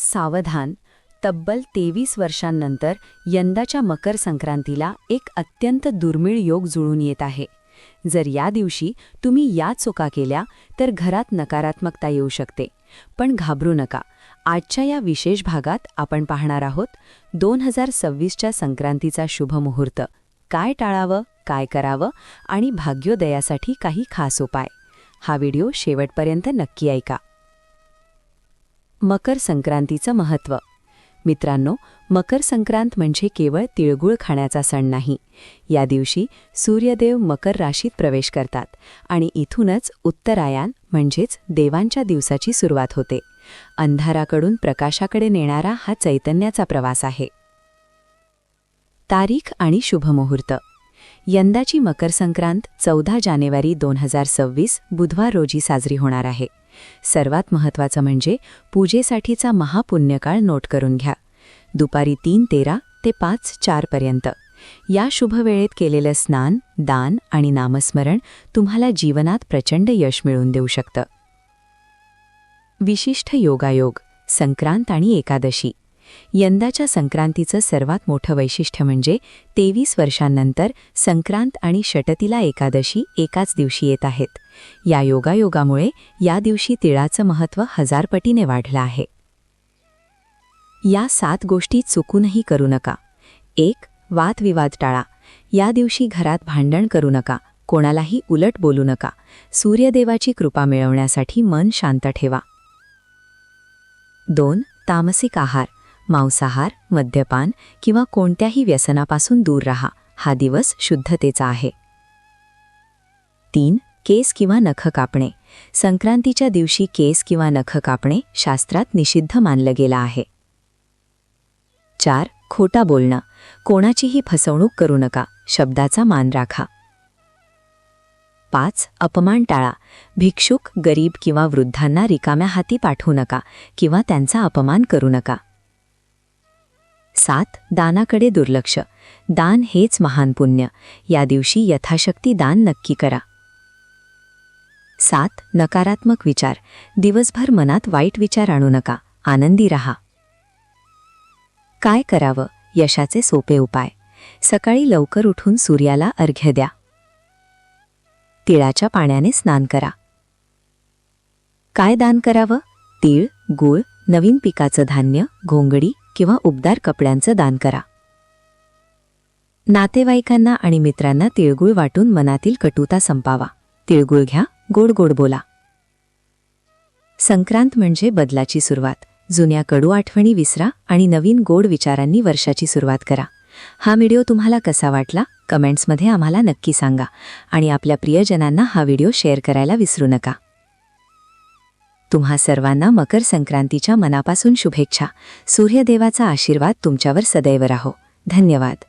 सावधान तब्बल तेवीस वर्षांनंतर यंदाच्या मकर संक्रांतीला एक अत्यंत दुर्मिळ योग जुळून येत आहे. जर या दिवशी तुम्ही या चुका केल्या तर घरात नकारात्मकता येऊ शकते. पण घाबरू नका. आजच्या या विशेष भागात आपण पाहणार आहोत दोन हजार सव्वीसच्या संक्रांतीचा शुभ मुहूर्त. काय टाळावं काय करावं आणि भाग्योदयासाठी काही खास उपाय. हा व्हिडिओ शेवटपर्यंत नक्की ऐका. मकर संक्रांतीचं महत्त्व. मित्रांनो मकर संक्रांत म्हणजे केवळ तिळगुळ खाण्याचा सण नाही. या दिवशी सूर्यदेव मकर राशीत प्रवेश करतात आणि इथूनच उत्तरायण म्हणजेच देवांच्या दिवसाची सुरुवात होते. अंधाराकडून प्रकाशाकडे नेणारा हा चैतन्याचा प्रवास आहे. तारीख आणि शुभमुहूर्त. यंदाची मकर संक्रांत चौदा जानेवारी दोन हजार सव्वीस बुधवार रोजी साजरी होणार आहे. सर्वात महत्त्वाचं म्हणजे पूजेसाठीचा महापुण्यकाळ नोट करून घ्या. दुपारी तीन तेरा ते पाच चारपर्यंत या शुभवेळेत केलेलं स्नान दान आणि नामस्मरण तुम्हाला जीवनात प्रचंड यश मिळवून देऊ शकतं. विशिष्ट योगायोग संक्रांत आणि एकादशी. यंदाच्या संक्रांतीचं सर्वात मोठं वैशिष्ट्य म्हणजे तेवीस वर्षांनंतर संक्रांत आणि षटतीला एकादशी एकाच दिवशी येत आहेत. या योगायोगामुळे या दिवशी तिळाचं महत्त्व हजारपटीने वाढलं आहे. या सात गोष्टी चुकूनही करू नका. एक वादविवाद टाळा. या दिवशी घरात भांडण करू नका. कोणालाही उलट बोलू नका. सूर्यदेवाची कृपा मिळवण्यासाठी मन शांत ठेवा. दोन तामसिक आहार. मांसाहार मद्यपान किंवा कोणत्याही व्यसनापासून दूर राहा. हा दिवस शुद्धतेचा आहे. तीन केस किंवा नख कापणे. संक्रांतीच्या दिवशी केस किंवा नख कापणे शास्त्रात निषिद्ध मानलं गेलं आहे. चार खोटा बोलणं. कोणाचीही फसवणूक करू नका. शब्दाचा मान राखा. पाच अपमान टाळा. भिक्षुक गरीब किंवा वृद्धांना रिकाम्या हाती पाठवू नका किंवा त्यांचा अपमान करू नका. सात दानाकडे दुर्लक्ष. दान हेच महान पुण्य. या दिवशी यथाशक्ती दान नक्की करा. सात नकारात्मक विचार. दिवसभर मनात वाईट विचार आणू नका. आनंदी रहा. काय करावं? यशाचे सोपे उपाय. सकाळी लवकर उठून सूर्याला अर्घ्य द्या. तिळाच्या पाण्याने स्नान करा. काय दान करावं? तीळ गूळ नवीन पिकाचं धान्य घोंगडी किंवा उबदार कपड्यांचं दान करा. नातेवाईकांना आणि मित्रांना तिळगुळ वाटून मनातील कटुता संपावा. तिळगुळ घ्या गोड गोड बोला. संक्रांत म्हणजे बदलाची सुरुवात. जुन्या कडू आठवणी विसरा आणि नवीन गोड विचारांनी वर्षाची सुरुवात करा. हा व्हिडिओ तुम्हाला कसा वाटला? कमेंट्समध्ये आम्हाला नक्की सांगा आणि आपल्या प्रियजनांना हा व्हिडिओ शेअर करायला विसरू नका. तुम्हा सर्वांना मकर संक्रांतीच्या मनापासून शुभेच्छा. सूर्यदेवाचा आशीर्वाद तुमच्यावर सदैव राहो. धन्यवाद.